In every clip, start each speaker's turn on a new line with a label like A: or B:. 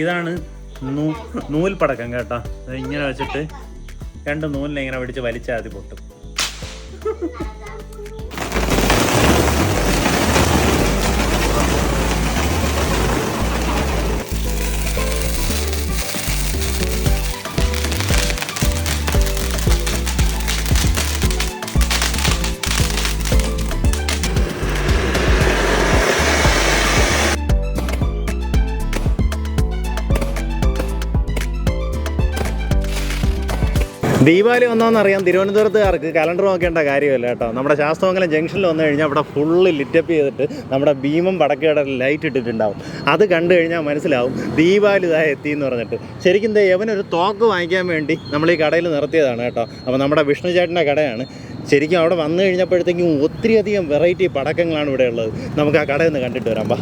A: ഇതാണ് നൂൽ പടക്കം കേട്ടാ. ഇങ്ങനെ വെച്ചിട്ട് രണ്ട് നൂലിനെ ഇങ്ങനെ പിടിച്ച് വലിച്ചാതി പൊട്ടും. ദീപാവലി വന്നോന്നറിയാം തിരുവനന്തപുരത്തുകാർക്ക് കലണ്ടർ നോക്കേണ്ട കാര്യമല്ല കേട്ടോ. നമ്മുടെ ശാസ്ത്രമംഗലം ജംഗ്ഷനിൽ വന്നു കഴിഞ്ഞാൽ അവിടെ ഫുള്ള് ലിറ്റപ്പ് ചെയ്തിട്ട് നമ്മുടെ ഭീമം പടക്കയുടെ ലൈറ്റ് ഇട്ടിട്ടുണ്ടാവും. അത് കണ്ടു കഴിഞ്ഞാൽ മനസ്സിലാവും ദീപാവലി ഇതാ എത്തി എന്ന് പറഞ്ഞിട്ട്. ശരിക്കും ദേ യവനൊരു തോക്ക് വാങ്ങിക്കാൻ വേണ്ടി നമ്മൾ ഈ കടയിൽ നിർത്തിയതാണ് കേട്ടോ. അപ്പോൾ നമ്മുടെ വിഷ്ണു ചേട്ടന്റെ കടയാണ്. ശരിക്കും അവിടെ വന്നു കഴിഞ്ഞപ്പോഴത്തേക്കും ഒത്തിരി അധികം വെറൈറ്റി പടക്കങ്ങളാണ് ഇവിടെ ഉള്ളത്. നമുക്ക് ആ കടയിൽ നിന്ന് കണ്ടിട്ട് വരാം
B: പാ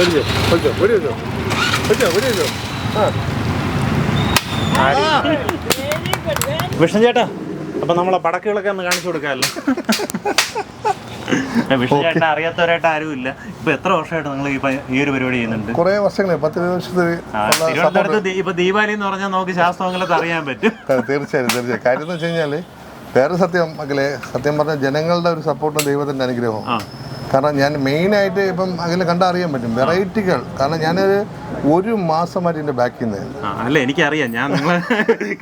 B: ഒരു ഒരു ഒരു ആ.
A: വിഷ്ണു ചേട്ടാ അപ്പൊ നമ്മളെ പടക്കുകളൊക്കെ ഒന്ന് കാണിച്ചു കൊടുക്കാമല്ലോ. വിഷ്ണു അറിയാത്തവരായിട്ട് ആരും ഇല്ല ഇപ്പൊ എത്ര വർഷമായിട്ട് നിങ്ങൾ ഈ ഒരു പരിപാടി ചെയ്യുന്നുണ്ട്?
B: കുറേ വർഷങ്ങളെ പത്ത് ഇരുപത് വർഷത്തിൽ
A: തിരുവനന്തപുരത്ത് ഇപ്പൊ ദീപാവലി എന്ന് പറഞ്ഞാൽ നമുക്ക് ശാസ്ത്രമംഗലത്ത് അറിയാൻ പറ്റും.
B: തീർച്ചയായും തീർച്ചയായും. കാര്യം എന്ന് വെച്ച് കഴിഞ്ഞാൽ വേറെ സത്യം മക്കളെ സത്യം പറഞ്ഞാൽ ജനങ്ങളുടെ ഒരു സപ്പോർട്ടും ദൈവത്തിന്റെ അനുഗ്രഹവും.
A: ആ.
B: കാരണം ഞാൻ മെയിനായിട്ട് ഇപ്പം അതിൽ കണ്ടറിയാൻ പറ്റും. വെറൈറ്റികൾ. കാരണം ഞാനൊരു ഒരു മാസമായിട്ട് എന്റെ ബാക്കിൽ നിന്ന്
A: അല്ല എനിക്കറിയാം. ഞാൻ നിങ്ങൾ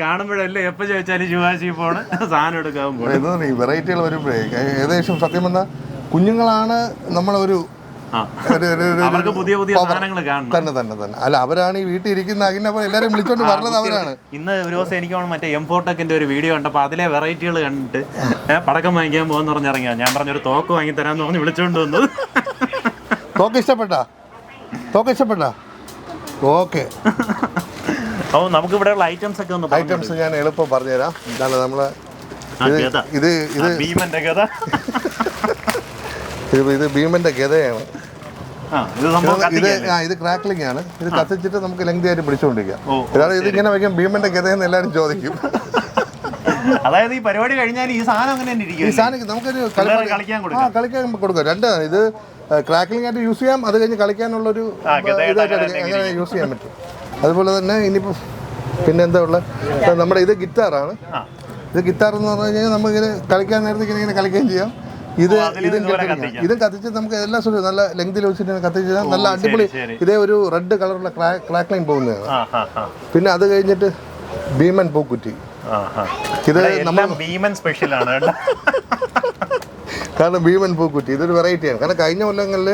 A: കാണുമ്പോഴല്ലേ എപ്പോൾ ചോദിച്ചാലും ശുഭാശി പോണ് സാധനം എടുക്കാൻ
B: വെറൈറ്റികൾ വരുമ്പോഴേ ഏകദേശം സത്യം പറഞ്ഞാൽ കുഞ്ഞുങ്ങളാണ് നമ്മളൊരു
A: അവർക്ക് പുതിയ പുതിയ
B: power.
A: സാധനങ്ങൾ കാണണം.
B: തന്നെ തന്നെ തന്നെ. അല്ല അവരാണ് ഈ വീട്ടിൽ ഇരിക്കുന്ന എല്ലാരും എല്ലാവരും വിളിച്ചോണ്ട് പറഞ്ഞത് അവരാണ്.
A: ഇന്ന് ഒരു ദിവസം എനിക്ക് മറ്റേ മറ്റേ എംഫോട്ടെക്കിന്റെ ഒരു വീഡിയോ കണ്ടപ്പോൾ അതിലെ വെറൈറ്റികൾ കണ്ടിട്ട് പടക്കം വാങ്ങിക്കാൻ പോകുന്ന പറഞ്ഞിറങ്ങിയ ഞാൻ പറഞ്ഞൊരു തോക്ക് വാങ്ങി തരാന്ന് പറഞ്ഞ് വിളിച്ചോണ്ട് വന്നു
B: തോക്ക് ഇഷ്ടപ്പെട്ടാ? തോക്ക് ഇഷ്ടപ്പെട്ടാ? ഓക്കെ.
A: അപ്പോൾ നമുക്ക് ഇവിടെയുള്ള ഐറ്റംസ് ഒക്കെ ഒന്ന്
B: ഐറ്റംസ് ഞാൻ എളുപ്പം പറഞ്ഞുതരാം. ഇതാണ്
A: നമ്മൾ.
B: ഇത് ഇത്
A: ഭീമന്റെ കഥ
B: ഇത് ഇത് ഭീമന്റെ ഗതയാണ്.
A: ഇത്
B: ആ ഇത് ക്രാക്ലിംഗ് ആണ്. ഇത് കത്തിച്ചിട്ട് നമുക്ക് ലെങ്തി ആയിട്ട് പിടിച്ചുകൊണ്ടിരിക്കാം ഇത് ഇങ്ങനെ വയ്ക്കും ഭീമന്റെ ഗതയെന്ന് എല്ലാവരും ചോദിക്കും.
A: അതായത് ഈ പരിപാടി കഴിഞ്ഞാൽ ഈ സാധനം അങ്ങനെ
B: ഈ സാധനം നമുക്കൊരു
A: കളിക്കാൻ കൊടുക്കാം.
B: കളിക്കാൻ കൊടുക്കാം. രണ്ട് ഇത് ക്രാക്ലിംഗ് ആയിട്ട് യൂസ് ചെയ്യാം. അത് കഴിഞ്ഞ് കളിക്കാനുള്ളൊരു
A: ഒരു
B: ഇതായിട്ട്
A: അങ്ങനെ
B: യൂസ് ചെയ്യാൻ പറ്റും. അതുപോലെ തന്നെ ഇനിയിപ്പോൾ പിന്നെ എന്താ ഉള്ളത് നമ്മുടെ ഇത് ഗിറ്റാറാണ് ഇത് ഗിറ്റാർ എന്ന് പറഞ്ഞു കഴിഞ്ഞാൽ നമുക്കിങ്ങനെ കളിക്കാൻ നേരത്തേക്ക് ഇങ്ങനെ കളിക്കുകയും ചെയ്യാം. ഇത് ഇതും. ഇതും കത്തിച്ച് നമുക്ക് എല്ലാ സുഖം നല്ല ലെങ്തിൽ വെച്ചിട്ട് കത്തിച്ച് നല്ല അടിപൊളി ഇതേ ഒരു റെഡ് കളറുള്ള ക്രാക്ക് ലൈൻ പോകുന്നതാണ്. പിന്നെ അത് കഴിഞ്ഞിട്ട് ഭീമൻ പൂക്കുറ്റി. ഇത്
A: നമ്മൾ ഭീമൻ സ്പെഷ്യൽ ആണ്
B: കാരണം ഭീമൻ പൂക്കുറ്റി. ഇതൊരു വെറൈറ്റിയാണ് കാരണം കഴിഞ്ഞ കൊല്ലങ്ങളിൽ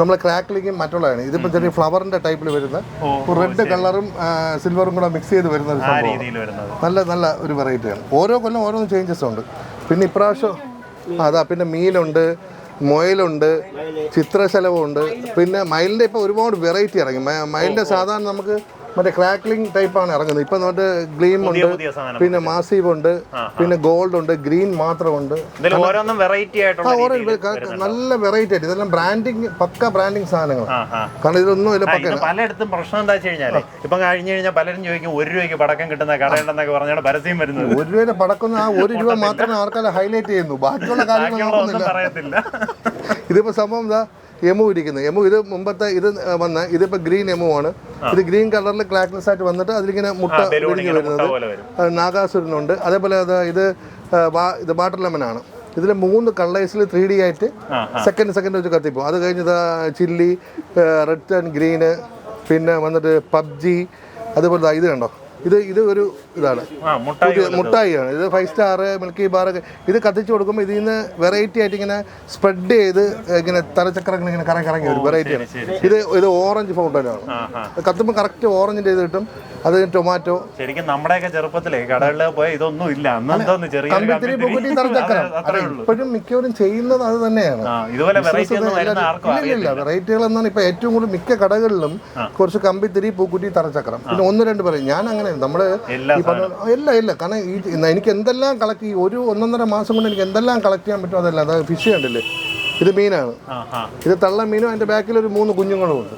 B: നമ്മൾ ക്രാക്കിലേക്കും മറ്റുള്ളതാണ്. ഇതിപ്പോൾ ചെറിയ ഫ്ലവറിന്റെ ടൈപ്പിൽ വരുന്ന റെഡ് കളറും സിൽവറും കൂടെ മിക്സ് ചെയ്ത് വരുന്ന ഒരു സംഭവം നല്ല നല്ല ഒരു വെറൈറ്റിയാണ് ഓരോ കൊല്ലം ഓരോ ചേഞ്ചസ് ഉണ്ട്. പിന്നെ ഇപ്രാവശ്യം അതാ പിന്നെ മീനുണ്ട് മൊയലുണ്ട് ചിത്രശലഭമുണ്ട്. പിന്നെ മയിലിന്റെ ഇപ്പോൾ ഒരുപാട് വെറൈറ്റി ഇറങ്ങി. മയിലിന്റെ സാധാരണ നമുക്ക് മറ്റേ ക്രാക്ലിംഗ് ടൈപ്പാണ് ഇറങ്ങുന്നത്. ഇപ്പം നമ്മുടെ ഗ്ലീം ഉണ്ട് പിന്നെ മാസീവ് ഉണ്ട് പിന്നെ ഗോൾഡ് ഉണ്ട് ഗ്രീൻ മാത്രമുണ്ട്.
A: ഓരോന്നും വെറൈറ്റി ആയിട്ടുള്ള
B: നല്ല വെറൈറ്റി ആയിട്ട്. ഇതെല്ലാം ബ്രാൻഡിങ് പക്ക ബ്രാൻഡിങ് സാധനങ്ങൾ കാരണം ഇതൊന്നും ഇല്ല പക്ക
A: പലയിടത്തും പ്രശ്നം എന്താ വെച്ച് കഴിഞ്ഞാൽ ഇപ്പം കഴിഞ്ഞു കഴിഞ്ഞാൽ പലരും ചോദിക്കും ഒരു രൂപയ്ക്ക് പടക്കം കിട്ടുന്ന കടയുണ്ടെന്നൊക്കെ പറഞ്ഞാൽ പരസ്യം വരുന്നത്.
B: ഒരു രൂപയുടെ പടക്കുന്ന ആ ഒരു രൂപ മാത്രമേ ആൾക്കാരെ ഹൈലൈറ്റ് ചെയ്യുന്നു. ബാക്കിയുള്ള
A: പറയത്തില്ല.
B: ഇതിപ്പോ സംഭവം ഇതാ എമു ഇരിക്കുന്നത് എമു ഇത് മുമ്പത്തെ ഇത് വന്ന ഇതിപ്പോ ഗ്രീൻ എമു ആണ്. ഇത് ഗ്രീൻ കളറിൽ ക്ലാക്ലെസ് ആയിട്ട് വന്നിട്ട് അതിലിങ്ങനെ മുട്ട വിരിഞ്ഞ് വരുന്നത്. നാഗാസുരനുണ്ട്. അതേപോലെ അത് ഇത് ഇത് വാട്ടർ ലെമൺ ആണ്. ഇതിൽ മൂന്ന് കളേഴ്സിൽ ത്രീ ഡി ആയിട്ട് സെക്കൻഡ് സെക്കൻഡ് വെച്ച് കത്തിപ്പോ. അത് കഴിഞ്ഞത് ചില്ലി റെഡ് ആൻഡ് ഗ്രീന് പിന്നെ വന്നിട്ട് പബ്ജി അതുപോലെ ഇത് കണ്ടോ? ഇത് ഇത് ഒരു ഇതാണ്. മുട്ടായിയാണ്. ഇത് ഫൈവ് സ്റ്റാർ മിൽക്കി ബാർ ഒക്കെ ഇത് കത്തിച്ച് കൊടുക്കുമ്പോൾ ഇതിൽ നിന്ന് വെറൈറ്റി ആയിട്ട് ഇങ്ങനെ സ്പ്രെഡ് ചെയ്ത് ഇങ്ങനെ തലച്ചക്രങ്ങൾ ഇങ്ങനെ കറങ്ങി കറങ്ങി വരും. വെറൈറ്റിയാണ്
A: ആണ്.
B: ഇത് ഇത് ഓറഞ്ച് ഫൗണ്ടനാണ് കത്തുമ്പോൾ കറക്റ്റ് ഓറഞ്ചിന്റെ ഇത് കിട്ടും. അത് ടൊമാറ്റോ
A: ശരിക്കും നമ്മുടെയൊക്കെ ചെറുപ്പത്തിലേ കടകളിൽ പോയ ഇതൊന്നും ഇല്ല.
B: കമ്പിത്തിരി പൂക്കുറ്റി തറച്ചക്രം ഇപ്പോഴും മിക്കവരും ചെയ്യുന്നത് അത് തന്നെയാണ്. ഇല്ല വെറൈറ്റികൾ എന്നാണ് ഇപ്പൊ ഏറ്റവും കൂടുതൽ മിക്ക കടകളിലും കുറച്ച് കമ്പിത്തിരി പൂക്കുറ്റി തറച്ചക്രം പിന്നെ ഒന്ന് രണ്ട് പറയും. ഞാൻ അങ്ങനെ പറഞ്ഞ ഇല്ല ഇല്ല. കാരണം ഈ എനിക്ക് എന്തെല്ലാം കളക്ട് ഒരു ഒന്നൊന്നര മാസം കൊണ്ട് എനിക്ക് എന്തെല്ലാം കളക്ട് ചെയ്യാൻ പറ്റും അതല്ല അത് ഫിഷ് കണ്ടില്ലേ? ഇത് മീനാണ്. ഇത് തള്ള മീനും അതിന്റെ ബാക്കിൽ ഒരു മൂന്ന് കുഞ്ഞുങ്ങളും ഉണ്ട്.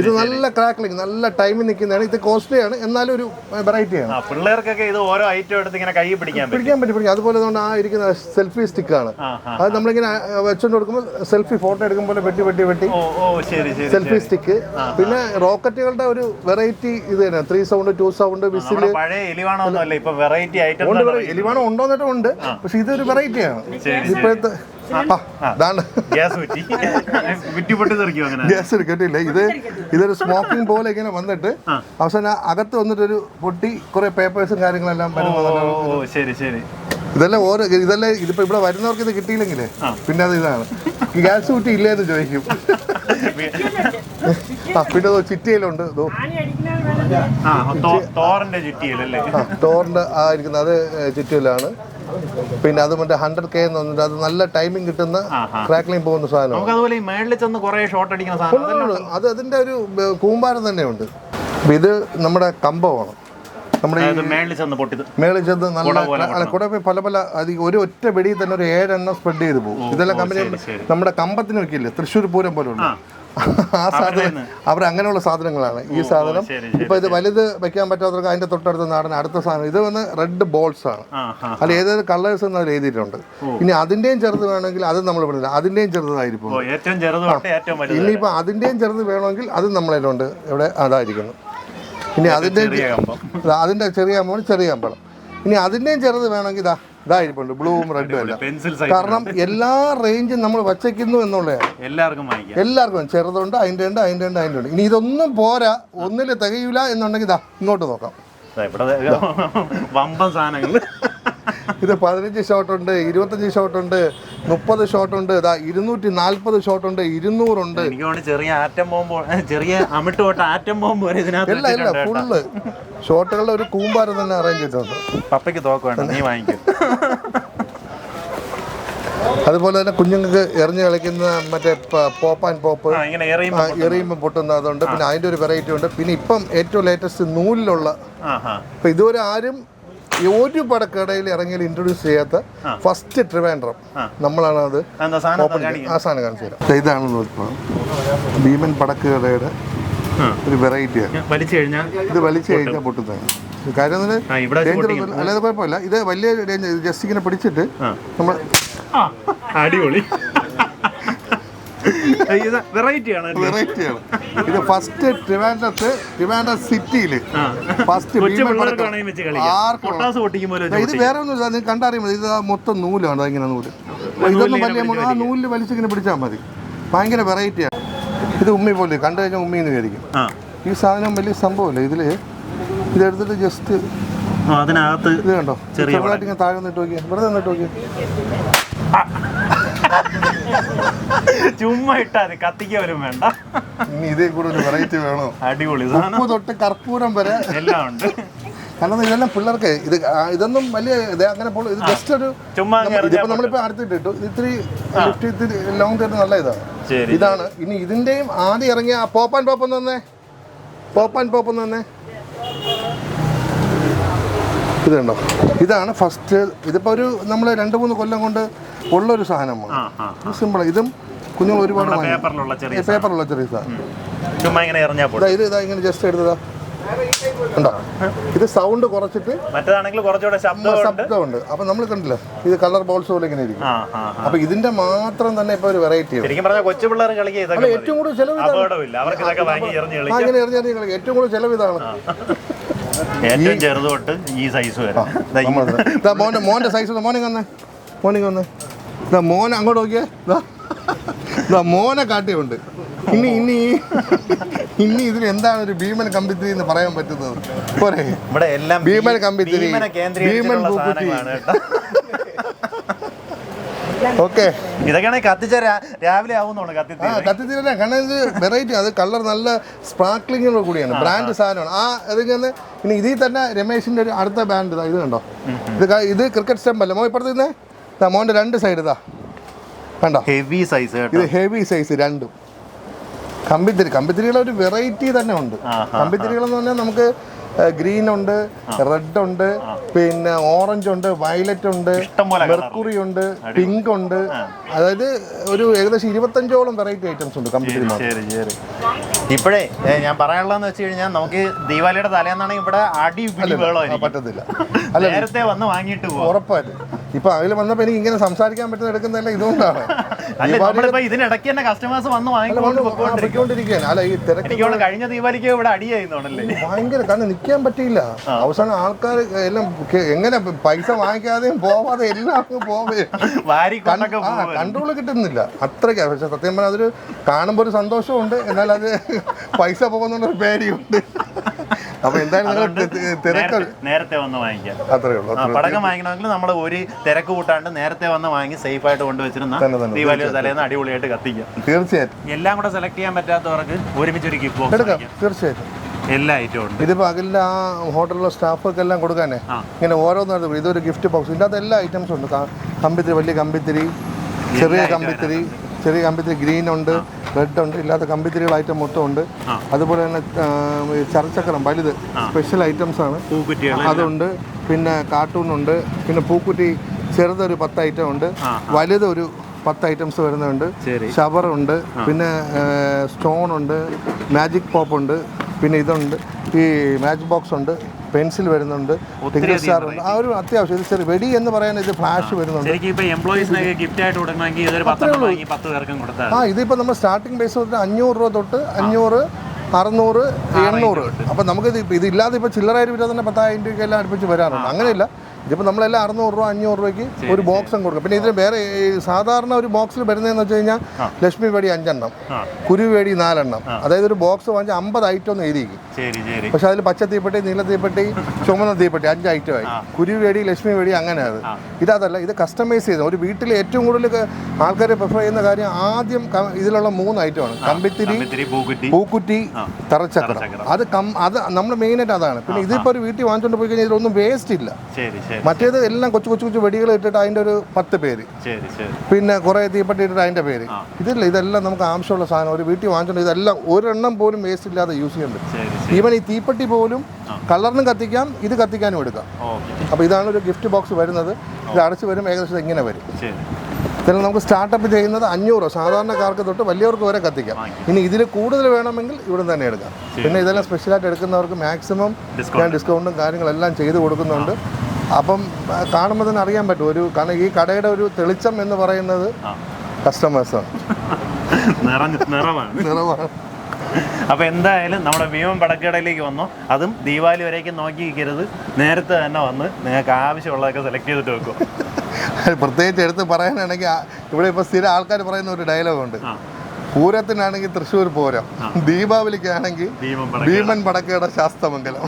B: ഇത് നല്ല ക്രാക്ലിംഗ് നല്ല ടൈമിൽ നിൽക്കുന്നതാണ്. ഇത് കോസ്റ്റ്ലി ആണ് എന്നാലും ഒരു വെറൈറ്റിയാണ്
A: പിള്ളേർക്കൊക്കെ ഇത് ഓരോ ഐറ്റം എടുത്ത് ഇങ്ങനെ കൈ പിടിക്കാൻ പറ്റും.
B: പിടിക്കാൻ പറ്റും പിടിക്കും അതുപോലെ അതുകൊണ്ട് ആ ഇരിക്കുന്ന സെൽഫി
A: സ്റ്റിക്ക് ആണ്.
B: അത് നമ്മളിങ്ങനെ വെച്ചോണ്ട് കൊടുക്കുമ്പോൾ സെൽഫി ഫോട്ടോ എടുക്കുമ്പോൾ വെട്ടി വെട്ടി വെട്ടി.
A: ശരി
B: സെൽഫി സ്റ്റിക്ക് പിന്നെ റോക്കറ്റുകളുടെ ഒരു വെറൈറ്റി ഇത് തന്നെ three sound two sound whistle
A: എലിവാണോ ഉണ്ടോ ഐറ്റം
B: ഉണ്ട് പക്ഷെ ഇതൊരു വെറൈറ്റിയാണ് ഇപ്പോഴത്തെ
A: ഗ്യാസ്
B: കിട്ടിയില്ല എടുക്കട്ടില്ല ഇത് ഇതൊരു സ്മോക്കിംഗ് പോലെ ഇങ്ങനെ വന്നിട്ട് അവസാനം അകത്ത് വന്നിട്ടൊരു പൊട്ടി കുറെ പേപ്പേഴ്സും കാര്യങ്ങളെല്ലാം
A: ശരി ശരി.
B: ഇതെല്ലാം ഓരോ ഇതെല്ലാം ഇതിപ്പോ ഇവിടെ വരുന്നവർക്ക് ഇത് കിട്ടിയില്ലെങ്കിലേ? പിന്നെ അത് ഇതാണ്. ഗ്യാസ് കുറ്റി ഇല്ലേന്ന് ചോദിക്കും. ആ പിന്നെ ദോ ചിറ്റയിലുണ്ട്.
A: തോറിന്റെ ചുറ്റിയിലല്ലേ?
B: ആ ഡോറിന്റെ ആ ഇരിക്കുന്ന അത് ചിറ്റയിലാണ്. പിന്നെ അത് മറ്റേ ഹൺഡ്രഡ് കെ എന്ന് പറഞ്ഞിട്ട് അത് നല്ല ടൈമിംഗ് കിട്ടുന്ന ക്രാക്ലിംഗ് പോകുന്ന
A: സാധനം അതുപോലെ ഈ മേളിൽ ചെന്ന് കുറേ ഷോട്ട് അടിക്കുന്ന സാധനം
B: അത് അതിന്റെ ഒരു കൂമ്പാരം തന്നെയുണ്ട്. ഇത് നമ്മുടെ കമ്പമാണ്. നമ്മുടെ
A: മേളിൽ ചെന്ന് പൊട്ടി
B: മേളിൽ ചെന്ന് നല്ല കൂടെ പല പല അത് ഒരു ഒറ്റ വെടിയിൽ തന്നെ ഒരു ഏഴെണ്ണം സ്പ്രെഡ് ചെയ്ത് പോകും. ഇതെല്ലാം കമ്പനി നമ്മുടെ കമ്പത്തിന് വെക്കില്ലേ? തൃശ്ശൂർ പൂരം പോലുള്ള ആ സാധനം അവർ അങ്ങനെയുള്ള സാധനങ്ങളാണ് ഈ സാധനം. ഇപ്പൊ ഇത് വലുത് വെക്കാൻ പറ്റാത്തവർക്ക് അതിന്റെ തൊട്ടടുത്ത നാടൻ അടുത്ത സാധനം. ഇത് വന്ന് റെഡ് ബോൾസ് ആണ്. അല്ല ഏതൊരു കളേഴ്സ് എന്ന് അവർ എഴുതിയിട്ടുണ്ട്. ഇനി അതിന്റെയും ചെറുത് വേണമെങ്കിൽ അത് നമ്മൾ ഇവിടെ അതിന്റെയും ചെറുതായിരിക്കും.
A: ഓ ഏറ്റവും ചെറുത്
B: വേണമെങ്കിൽ അത് നമ്മളതിലുണ്ട് ഇവിടെ അതായിരിക്കുന്നു. ഇനി
A: അതിന്റെ അതിന്റെ
B: അതിന്റെ ചെറിയ അമ്പളം ചെറിയ അമ്പളം. ഇനി അതിന്റെയും ചെറുത് വേണമെങ്കിൽ ഇതാ ഇതായിരിപ്പുണ്ട് ബ്ലൂവും റെഡും അല്ല
A: പെൻസിൽ
B: കാരണം എല്ലാ റേഞ്ചും നമ്മൾ വച്ചേക്കുന്നു എന്നുള്ളതാണ്.
A: എല്ലാവർക്കും വാങ്ങിക്കാം.
B: എല്ലാവർക്കും ചെറുതുണ്ട് അതിന്റെ ഉണ്ട് അതിന്റെ ഉണ്ട് അതിന്റെ ഉണ്ട്. ഇനി ഇതൊന്നും പോരാ ഒന്നിൽ തികയൂല എന്നുണ്ടെങ്കിൽ ഇതാ ഇങ്ങോട്ട് നോക്കാം.
A: ഇവിടെ വമ്പൻ സാധനങ്ങൾ.
B: ഇത് പതിനഞ്ച് ഷോട്ട് ഉണ്ട് ഇരുപത്തഞ്ച് ഷോട്ട് ഉണ്ട് മുപ്പത് ഷോട്ട് ഉണ്ട് ഇതാ ഇരുന്നൂറ്റി നാൽപ്പത് ഷോട്ട് ഉണ്ട് ഇരുന്നൂറുണ്ട്.
A: എനിക്ക് ചെറിയ ആറ്റം ബോംബ് ചെറിയ അമിട്ട് ആറ്റം ബോംബ് വരെ ഇതിനകത്ത്
B: ഇല്ല ഇല്ല. ഫുള്ള് ഷോട്ടുകളുടെ ഒരു കൂമ്പാരം തന്നെ അറേഞ്ച് ചെയ്തിട്ടുണ്ട്.
A: പപ്പയ്ക്ക് തോക്കുവാണ് നീ വാങ്ങിക്കും.
B: അതുപോലെ തന്നെ കുഞ്ഞുങ്ങൾക്ക് എറിഞ്ഞ് കളിക്കുന്ന മറ്റേ പോപ്പ് ആൻഡ് പോപ്പ് എറിയുമ്പോൾ പൊട്ടുന്ന അതുണ്ട് പിന്നെ അതിന്റെ ഒരു വെറൈറ്റി ഉണ്ട്. പിന്നെ ഇപ്പം ഏറ്റവും ലേറ്റസ്റ്റ് നൂലിലുള്ള ഇപ്പം ഇതുവരെ ആരും ഒരു പടക്കടയിൽ ഇറങ്ങിയാൽ ഇൻട്രൊഡ്യൂസ് ചെയ്യാത്ത ഫസ്റ്റ് ട്രിവാൻഡ്രം നമ്മളാണ് അത് ആ സാധനം കാണിച്ചു തരാം. ഇതാണ് നൂൽപ്പാം ഭീമൻ പടക്കടയുടെ ഒരു വെറൈറ്റിയാണ്
A: വലിച്ചു കഴിഞ്ഞാൽ
B: ഇത് വലിച്ചു കഴിഞ്ഞാൽ പൊട്ടുന്നതാണ്. കാര്യം ഡേഞ്ചർ അല്ലാതെ കുഴപ്പമില്ല. ഇത് വലിയ ഡേഞ്ചർ ജസ്റ്റ് ഇങ്ങനെ പിടിച്ചിട്ട് നമ്മൾ
A: ആ, അടിപൊളി. ഇത് വെറൈറ്റി ആണ് അല്ലേ?
B: വെറൈറ്റിയാണ് ഇത് ഫസ്റ്റ് ട്രിവാൻഡ്രത്ത് ട്രിവാൻഡ്രം സിറ്റിയിൽ ഫസ്റ്റ് ഇത് വേറെ ഒന്നുമില്ല നിങ്ങൾ കണ്ടറിയുമ്പോൾ ഇത് മൊത്തം നൂലാണ് ഇങ്ങനെ നൂൽ. ഇതൊന്നും വലിയ ആ നൂലിൽ വലിച്ചിങ്ങനെ പിടിച്ചാൽ മതി. ഭയങ്കര വെറൈറ്റിയാണ് ഇത് ഉമ്മി പോലെ കണ്ടു കഴിഞ്ഞാൽ ഉമ്മി എന്ന് വിചാരിക്കും. ഈ സാധനം വലിയ സംഭവമല്ല. ഇതിൽ ഇതെടുത്തിട്ട് ജസ്റ്റ്
A: അതിനകത്ത്
B: ഇത് കണ്ടോ?
A: ചെറിയ
B: ചെറുതായിട്ട് ഇങ്ങനെ താഴെ നിന്നിട്ട് നോക്കിയാൽ വെറുതെ നിന്നിട്ട് നോക്കിയാൽ
A: ചുമ്മാ ഇട്ടാ മതി കത്തിക്ക പോലും വേണ്ട.
B: ഇനി ഇതേ ഒരു വെറൈറ്റി വേണോ?
A: അടിപൊളി
B: ഉപ്പ് തൊട്ട് കർപ്പൂരം വരെ.
A: എല്ലാം ഉണ്ട്.
B: കാരണം ഇതെല്ലാം പിള്ളേർക്ക് ഇത് ഇതൊന്നും വലിയ അങ്ങനെ പോലും ഇത് ജസ്റ്റ് ഒരു
A: ചുമ്മാ
B: ഇതിപ്പോ നമ്മളിപ്പോ അടുത്തിട്ട് ഇട്ടു ഇത് ഇത്തിരി ലിഫ്റ്റ് ഇത്തിരി ലോങ് തരുന്ന നല്ല ഇതാണ് ഇതാണ്. ഇനി ഇതിന്റെയും ആദ്യം ഇറങ്ങിയ പോപ്പ് പോപ്പാൻ പോപ്പ് എന്ന് തന്നെ. പോപ്പാൻ പോപ്പ് എന്ന് തന്നെ. ഇതുണ്ടോ ഇതാണ് ഫസ്റ്റ് ഇതിപ്പോ ഒരു നമ്മൾ രണ്ട് മൂന്ന് കൊല്ലം കൊണ്ട് ഉള്ള ഒരു സാധനമാണ് സിമ്പിൾ ഇതും കുഞ്ഞുങ്ങൾ ഒരുപാട്
A: പേപ്പറിലുള്ള ചെറിയ
B: സാധനം.
A: ചുമ്മാ ഇങ്ങനെ
B: ഇത് ഇതാ ജസ്റ്റ് എടുത്തതാ. ഉണ്ടോ ഇത് സൗണ്ട് കുറച്ചിട്ട്
A: മറ്റേതാണെങ്കിൽ കുറച്ചുകൂടെ ശബ്ദമുണ്ട്.
B: അപ്പൊ നമ്മൾ കണ്ടില്ല? ഇത് കളർ ബോൾസ് പോലെ ഇങ്ങനെ ഇരിക്കും. അപ്പൊ ഇതിന്റെ മാത്രം തന്നെ ഇപ്പൊ ഒരു വെറൈറ്റി
A: കൊച്ചു പിള്ളേർ കളിക്കുക.
B: ഏറ്റവും കൂടുതൽ ചെലവ് ഇങ്ങനെ എറിഞ്ഞെറിഞ്ഞ് കളിക്കും. ഏറ്റവും കൂടുതൽ ചെലവ് ഇതാണ്.
A: ഏറ്റവും ചെറുത് തൊട്ട് ഈ സൈസ് വരെ.
B: മോന്റെ മോന്റെ സൈസ് മോനെ വന്നേ മോനെ വന്ന്. ഇതാ മോനെ അങ്ങോട്ട് നോക്കിയേ. ഇതാ ഇതാ മോനെ കാട്ടിയുണ്ട് ഇനി ഇനി ഇനി ഇതിന് എന്താണ് ഒരു ഭീമൻ കമ്പിത്തിരി എന്ന് പറയാൻ പറ്റുന്നത്? പോരെ.
A: ഇവിടെ എല്ലാം
B: ഭീമൻ കമ്പിത്തിരി, ഭീമൻ പൂക്കുറ്റി. ഓക്കെ.
A: ഇതൊക്കെയാണെങ്കിൽ കത്തിച്ച രാവിലെ ആവുന്നതാണ് കത്തിച്ച്
B: കത്തിത്തിരല്ല കാരണം ഇത് വെറൈറ്റി അത് കളർ നല്ല സ്പാർക്ലിങ്ങോട് കൂടിയാണ്. ബ്രാൻഡ് സാധനമാണ്. ആ ഇതിങ്ങനെ ഇനി ഇതിൽ തന്നെ രമേശിന്റെ ഒരു അടുത്ത ബ്രാൻഡ് ഇതാ. ഇത് കണ്ടോ? ഇത് ഇത് ക്രിക്കറ്റ് സ്റ്റംപ് അല്ലേ? മോ ഇപ്പുറത്ത് മോന്റെ രണ്ട് സൈഡ് ഇതാ കണ്ടോ?
A: ഹെവി സൈസ്
B: ഇത് ഹെവി സൈസ് രണ്ടും. കമ്പിത്തിരി. കമ്പിത്തിരികളെ ഒരു വെറൈറ്റി തന്നെ ഉണ്ട്. കമ്പിത്തിരികളെന്ന് പറഞ്ഞാൽ നമുക്ക് ഗ്രീൻ ഉണ്ട് റെഡ് ഉണ്ട് പിന്നെ ഓറഞ്ച് ഉണ്ട് വയലറ്റ് ഉണ്ട് മെർക്കുറി ഉണ്ട് പിങ്ക് ഉണ്ട്. അതായത് ഒരു ഏകദേശം ഇരുപത്തഞ്ചോളം വെറൈറ്റി ഐറ്റംസ് ഉണ്ട്
A: കമ്പിത്തിരി ഇപ്പോഴേ ഞാൻ പറയാനുള്ളതെന്ന് വെച്ച് കഴിഞ്ഞാൽ നമുക്ക് ദീപാവലിയുടെ തലേന്നാണെങ്കിൽ ഇവിടെ അടി
B: പറ്റത്തില്ല.
A: നേരത്തെ വന്ന് വാങ്ങിയിട്ട് പോകും
B: ഉറപ്പായിട്ട്. ഇപ്പൊ അതിൽ വന്നപ്പോ എനിക്ക് ഇങ്ങനെ സംസാരിക്കാൻ പറ്റുന്ന എടുക്കുന്നതല്ല ഇതുകൊണ്ടാണ്.
A: ഇതിനിടയ്ക്ക് തന്നെ കസ്റ്റമേഴ്സ് വന്ന്
B: അല്ല ഈ തിരക്ക്
A: കഴിഞ്ഞ ദീപാവലിക്ക് ഇവിടെ അടിയായിരുന്നോണല്ലേ
B: ഭയങ്കര കാരണം നിൽക്കാൻ പറ്റിയില്ല. അവസാനം ആൾക്കാർ എല്ലാം എങ്ങനെ പൈസ വാങ്ങിക്കാതെയും പോവാതെ എല്ലാം പോവേ. കൺട്രോൾ കിട്ടുന്നില്ല. അത്രയ്ക്ക്. പക്ഷെ സത്യം പറഞ്ഞാൽ അതൊരു കാണുമ്പോൾ ഒരു സന്തോഷമുണ്ട് എന്നാൽ അത് പൈസ പോകുന്നുള്ള പേടിയുണ്ട്. അപ്പൊ എന്തായാലും തിരക്ക്
A: നേരത്തെ- വന്ന് വാങ്ങിക്കാം.
B: അത്രേ ഉള്ളൂ
A: പടക്കം വാങ്ങിക്കണമെങ്കിൽ നമ്മൾ ഒരു തിരക്ക് കൂട്ടാണ്ട് നേരത്തെ വന്ന് വാങ്ങി സേഫ് ആയിട്ട് കൊണ്ടുവച്ചിരുന്ന ദീപാവലി തലേന്ന് അടിപൊളിയായിട്ട് കത്തിക്കാം.
B: തീർച്ചയായിട്ടും.
A: എല്ലാം കൂടെ സെലക്ട് ചെയ്യാൻ പറ്റാത്തവർക്ക് ഒരുമിച്ച് ഒരു ഗിഫ്റ്റ് ബോക്സ്
B: തീർച്ചയായിട്ടും.
A: എല്ലാ ഐറ്റവും ഉണ്ട്.
B: ഇതിപ്പോൾ ആ ഹോട്ടലിലെ സ്റ്റാഫൊക്കെ എല്ലാം കൊടുക്കാനേ. ഇങ്ങനെ ഓരോന്നും ഇതൊരു ഗിഫ്റ്റ് ബോക്സ് ഇല്ലാത്ത എല്ലാ ഐറ്റംസും ഉണ്ട്. കമ്പിത്തിരി വലിയ കമ്പിത്തിരി ചെറിയ കമ്പിത്തിരി ചെറിയ കമ്പിത്തിരി ഗ്രീൻ ഉണ്ട് റെഡ് ഉണ്ട് ഇല്ലാത്ത കമ്പിത്തിരികൾ ഐറ്റം മൊത്തം ഉണ്ട്. അതുപോലെ തന്നെ ചർച്ചക്കരം വലുത് സ്പെഷ്യൽ ഐറ്റംസ് ആണ്. അതുണ്ട്. പിന്നെ കാർട്ടൂൺ ഉണ്ട്. പിന്നെ പൂക്കുറ്റി ചെറുതൊരു പത്ത് ഐറ്റം ഉണ്ട്. വലുതൊരു പത്ത് ഐറ്റംസ് വരുന്നുണ്ട്. ഷവർ ഉണ്ട്. പിന്നെ സ്റ്റോൺ ഉണ്ട്. മാജിക് പോപ്പ് ഉണ്ട്. പിന്നെ ഇതുണ്ട്. ഈ മാജിക് ബോക്സ് ഉണ്ട്. പെൻസിൽ വരുന്നുണ്ട് സ്റ്റാർ ഉണ്ട്. ആ ഒരു അത്യാവശ്യം. ഇത് ചെറിയ വെടി എന്ന് പറയാൻ ഇത് ഫ്ലാഷ് വരുന്നുണ്ട്. ആ ഇതിപ്പോൾ നമ്മൾ സ്റ്റാർട്ടിംഗ് ബേസ് തൊട്ട് അഞ്ഞൂറ് രൂപ തൊട്ട് അഞ്ഞൂറ് അറുന്നൂറ് എണ്ണൂറ്. അപ്പം നമുക്ക് ഇത് ഇതില്ലാതെ ഇപ്പോൾ ചില്ലറായിരം രൂപ തന്നെ പത്തായിരം രൂപയ്ക്കെല്ലാം അടുപ്പിച്ച് വരാറുണ്ട്. അങ്ങനെയില്ല. ഇതിപ്പോൾ നമ്മളെല്ലാം അറുന്നൂറ് രൂപ അഞ്ഞൂറ് രൂപയ്ക്ക് ഒരു ബോക്സും കൊടുക്കും. പിന്നെ ഇതിന് വേറെ സാധാരണ ഒരു ബോക്സിൽ വരുന്നതെന്ന് വെച്ച് കഴിഞ്ഞാൽ ലക്ഷ്മി വേടി അഞ്ചെണ്ണം കുരുവേടി നാലെണ്ണം. അതായത് ഒരു ബോക്സ് വാങ്ങിച്ച അമ്പത് ഐറ്റം ഒന്ന് എഴുതിയിരിക്കും പക്ഷെ അതിൽ പച്ച തീപ്പെട്ടി നീല തീപ്പെട്ടി ചുമന്ന തീപ്പെട്ടി അഞ്ച് ഐറ്റം ആയി. കുരുവേടി ലക്ഷ്മി വേടി അങ്ങനെ അത്. ഇതല്ല ഇത് കസ്റ്റമൈസ് ചെയ്ത. ഒരു വീട്ടിൽ ഏറ്റവും കൂടുതൽ ആൾക്കാരെ പ്രിഫർ ചെയ്യുന്ന കാര്യം ആദ്യം ഇതിലുള്ള മൂന്ന് ഐറ്റം ആണ്.
A: കമ്പിത്തിരി പൂക്കുറ്റി.
B: തറച്ചക്കറ തറച്ചക്രം. അത് കം അത് നമ്മൾ മെയിനായിട്ട് അതാണ്. പിന്നെ ഇതിപ്പോൾ ഒരു വീട്ടിൽ വാങ്ങിച്ചുകൊണ്ട് പോയി കഴിഞ്ഞാൽ ഇതിലൊന്നും വേസ്റ്റ് ഇല്ല. മറ്റേത് എല്ലാം കൊച്ചു കൊച്ചു കൊച്ചു വെടികൾ ഇട്ടിട്ട് അതിന്റെ ഒരു പത്ത് പേര്. പിന്നെ കുറേ തീപ്പെട്ടി ഇട്ടിട്ട് അതിന്റെ പേര്. ഇതില്ല ഇതെല്ലാം നമുക്ക് ആവശ്യമുള്ള സാധനം. ഒരു വീട്ടിൽ വാങ്ങിച്ചോണ്ട് ഇതെല്ലാം ഒരെണ്ണം പോലും വേസ്റ്റ് ഇല്ലാതെ യൂസ് ചെയ്യുന്നുണ്ട്
A: ശരി
B: ഈവൻ ഈ തീപ്പെട്ടി പോലും കളറിനും കത്തിക്കാം ഇത് കത്തിക്കാനും എടുക്കാം.
A: അപ്പൊ
B: അപ്പോൾ ഇതാണ് ഒരു ഗിഫ്റ്റ് ബോക്സ് വരുന്നത്. ഇത് അടച്ചു വരും ഏകദേശം ഇങ്ങനെ വരും. ഇതിൽ നമുക്ക് സ്റ്റാർട്ടപ്പ് ചെയ്യുന്നത് അഞ്ഞൂറ് സാധാരണക്കാർക്ക് തൊട്ട് വലിയവർക്ക് വരെ കത്തിക്കാം. ഇനി ഇതിൽ കൂടുതൽ വേണമെങ്കിൽ ഇവിടെ തന്നെ എടുക്കാം. പിന്നെ ഇതെല്ലാം സ്പെഷ്യലായിട്ട് എടുക്കുന്നവർക്ക് മാക്സിമം ഞാൻ ഡിസ്കൗണ്ടും കാര്യങ്ങളെല്ലാം ചെയ്ത് കൊടുക്കുന്നുണ്ട്. അപ്പം കാണുമ്പോൾ തന്നെ അറിയാൻ പറ്റും. ഒരു കാരണം ഈ കടയുടെ ഒരു തെളിച്ചം എന്ന് പറയുന്നത് കസ്റ്റമേഴ്സാണ്
A: നിറഞ്ഞ നിറമാണ്
B: നിറമാണ്
A: അപ്പൊ എന്തായാലും നമ്മുടെ ഭീമൻ പടക്കടയിലേക്ക് വന്നു. അതും ദീപാവലി വരേക്കും നോക്കി നിൽക്കരുത് നേരത്തെ തന്നെ വന്ന് നിങ്ങൾക്ക് ആവശ്യമുള്ളതൊക്കെ സെലക്ട് ചെയ്തിട്ട് വെക്കും.
B: പ്രത്യേകിച്ച് എടുത്ത് പറയാനാണെങ്കിൽ ഇവിടെ ഇപ്പോൾ സ്ഥിരം ആൾക്കാർ പറയുന്ന ഒരു ഡയലോഗുണ്ട് പൂരത്തിനാണെങ്കിൽ തൃശ്ശൂർ പൂരം. ദീപാവലിക്കാണെങ്കിൽ
A: ഭീമൻ പടക്ക
B: ഭീമൻ പടക്കയുടെ ശാസ്തമംഗലം.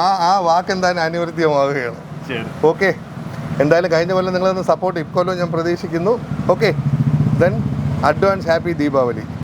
B: ആ ആ വാക്കെന്തായാലും അനുവർത്തിയമാവുകയാണ് അനുവൃത്തിയമാവുകയാണ് ഓക്കെ. എന്തായാലും കഴിഞ്ഞ കൊല്ലം നിങ്ങളൊന്ന് സപ്പോർട്ട് ഇക്കൊല്ലം ഞാൻ പ്രതീക്ഷിക്കുന്നു. Okay. Then advance happy Deepavali.